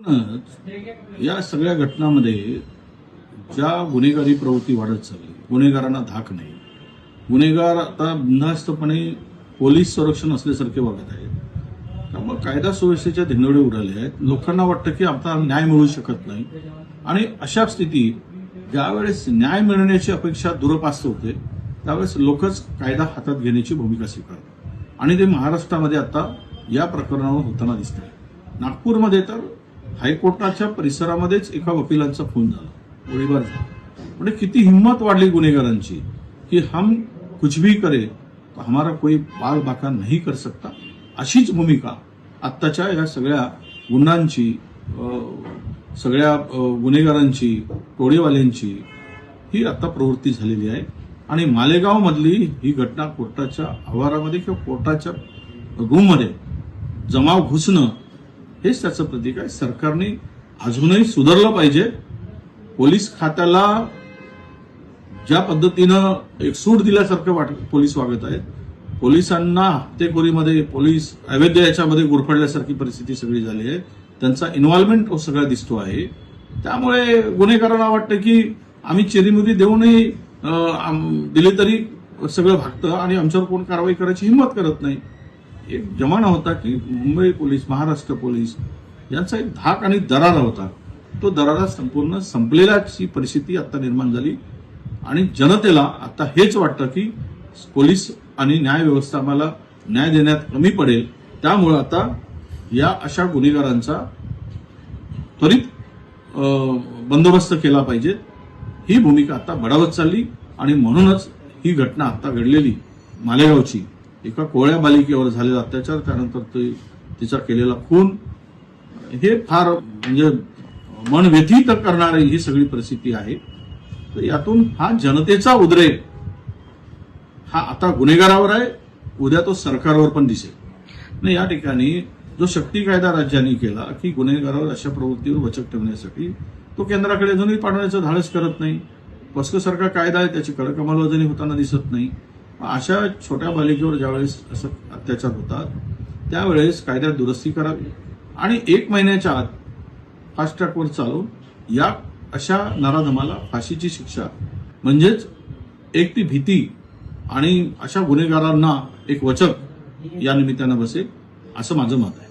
एकूणच या सगळ्या घटनांमध्ये ज्या गुन्हेगारी प्रवृत्ती वाढत चालली गुन्हेगारांना धाक नाही. गुन्हेगार आता बिनधास्तपणे पोलीस संरक्षण असल्यासारखे वागत आहेत. त्यामुळे कायदा सुव्यवस्थेच्या धिंडोडे उडाले आहेत. लोकांना वाटतं की आता न्याय मिळू शकत नाही. आणि अशा स्थितीत ज्यावेळेस न्याय मिळण्याची अपेक्षा दुरपास्त होते त्यावेळेस लोकच कायदा हातात घेण्याची भूमिका स्वीकारतात. आणि ते महाराष्ट्रामध्ये आता या प्रकरणावर होताना दिसत आहे. नागपूरमध्ये तर हायकोर्टाच्या परिसरामध्येच एका वकिलांचा खून झाला. गोळीबार झाला. म्हणजे किती हिंमत वाढली गुन्हेगारांची की हम कुछ भी करे तो हमारा कोई बाल बाका नाही कर सकता. अशीच भूमिका आत्ताच्या या सगळ्या गुन्ह्यांची सगळ्या गुन्हेगारांची टोळीवाल्यांची ही आता प्रवृत्ती झालेली आहे. आणि मालेगावमधली ही घटना कोर्टाच्या आवारामध्ये किंवा कोर्टाच्या रूममध्ये जमाव घुसणं हेच त्याचं प्रतीक आहे. सरकारने अजूनही सुधारलं पाहिजे. पोलीस खात्याला ज्या पद्धतीनं एक सूट दिल्यासारखं वाट पोलीस वागत आहेत. पोलिसांना हप्तेखोरीमध्ये पोलीस अवैध याच्यामध्ये गुरफडल्यासारखी परिस्थिती सगळी झाली आहे. त्यांचा इन्व्हॉल्वमेंट सगळा दिसतो आहे. त्यामुळे गुन्हेगारांना वाटतं की आम्ही चिरीमुरी देऊनही दिले तरी सगळं भागतं आणि आमच्यावर कोण कारवाई करायची हिंमत करत नाही. एक जमाना होता की मुंबई पोलीस महाराष्ट्र पोलीस यांचा एक धाक आणि दरारा होता. तो दरारा संपूर्ण संपलेल्याची परिस्थिती आता निर्माण झाली आणि जनतेला आता हेच वाटतं की पोलीस आणि न्यायव्यवस्था आम्हाला न्याय देण्यात कमी पडेल. त्यामुळं आता या अशा गुन्हेगारांचा त्वरित बंदोबस्त केला पाहिजे. ही भूमिका आता बढावत चालली आणि म्हणूनच ही घटना आता घडलेली मालेगावची. एका कोळ्या बालिकेवर झालेला अत्याचार त्यानंतर ते तिचा केलेला खून. हे फार म्हणजे मन व्यथित करणारी ही सगळी परिस्थिती आहे. तर यातून हा जनतेचा उद्रेक हा आता गुन्हेगारावर आहे. उद्या तो सरकारवर पण दिसेल. नाही या ठिकाणी जो शक्ती कायदा राज्यांनी केला की गुन्हेगारावर अशा प्रवृत्तीवर वचक ठेवण्यासाठी तो केंद्राकडे अजूनही पाठवण्याचं धाडस करत नाही. पस्कसारखा कायदा आहे त्याची कडक अंमलबजावणी होताना दिसत नाही. अशा छोट्या बालिकेवर ज्यावेळेस असं अत्याचार होतात त्यावेळेस कायद्यात दुरुस्ती करावी. आणि एक महिन्याच्या आत फास्ट ट्रॅकवर चालून या अशा नराधमाला फाशीची शिक्षा म्हणजेच एक ती भीती आणि अशा गुन्हेगारांना एक वचक या निमित्तानं बसेल असं माझं मत आहे.